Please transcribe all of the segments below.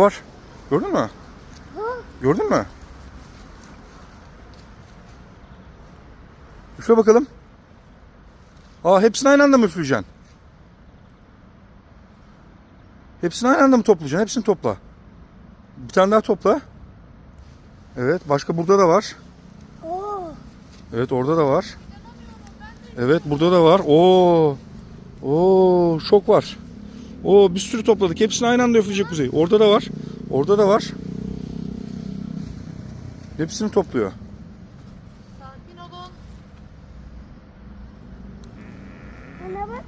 Var. Gördün mü? Gördün mü? Üfle bakalım. Aa hepsini aynı anda mı üfleyeceksin? Hepsini aynı anda mı toplayacaksın? Hepsini topla. Bir tane daha topla. Evet başka burada da var. Oo. Evet orada da var. Evet burada da var. Oo. Oo çok var. Oo bir sürü topladık. Hepsini aynı anda üfleyecek Kuzey. Orada da var. Orada da var. Hepsini topluyor. Sakin olun. Ana bak.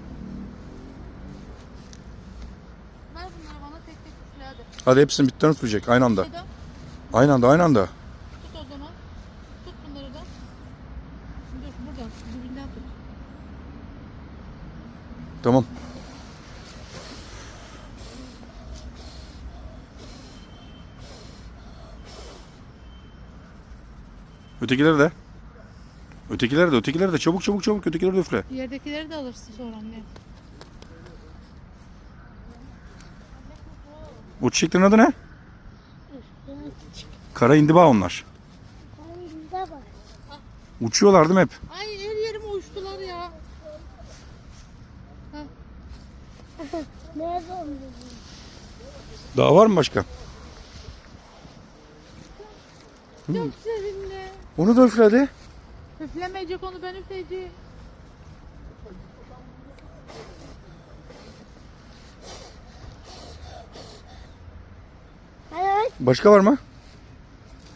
Ver bunları bana tek tek üfle hadi. Hadi hepsini bitten üfleyecek aynı anda. Şurada. Aynı anda aynı anda. Tut o zaman. Tut bunları da. Dur buradan. Dibinden tut. Tamam. Ötekileri de. Ötekileri de, ötekileri de çabuk çabuk çabuk ötekileri de üfle. Yerdekileri de alırsın sonra anne. O çiçeklerin adı ne? Kara indiba onlar. Uçuyorlar değil mi hep? Ay her yerime uçtular ya. Nerede oldu? Daha var mı başka? Çok sevimli. Onu da üfle hadi. Üflemeyecek onu ben üfleyeceğim. Bak. Başka var mı?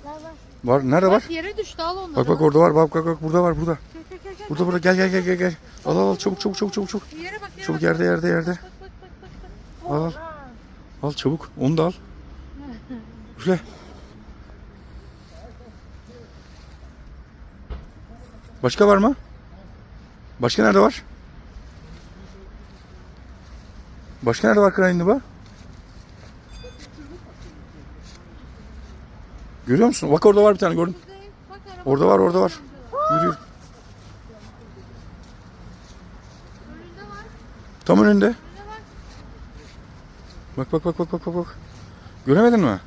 Bak bak. Var. Nerede var? Bak yere düştü al onları. Bak bak orada var. Bak bak bak burada var burada. Gel, gel, gel, gel. Burada burada gel gel gel gel gel. Al al al çabuk çabuk çabuk çabuk çabuk. Yere bak yere Çabuk bak. yerde yerde yerde. Bak bak bak bak. bak. Al al. Al çabuk. Onu da al. Üfle. Başka var mı? Başka nerede var? Başka nerede var kara indiba? Görüyor musun? Bak orada var bir tane gördüm. Orada var orada var. Yürü yürü. Tam önünde. Bak bak bak bak bak. bak. Göremedin mi?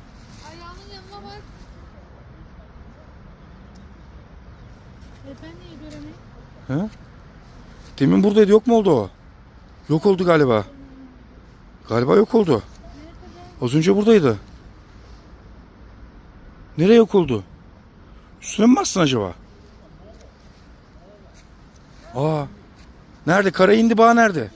E? He? Demin buradaydı yok mu oldu o? Yok oldu galiba. Galiba yok oldu. Az önce buradaydı. Nereye yok oldu? Üstüne mi bastın acaba? Aa. Nerede? Kara indiba nerede?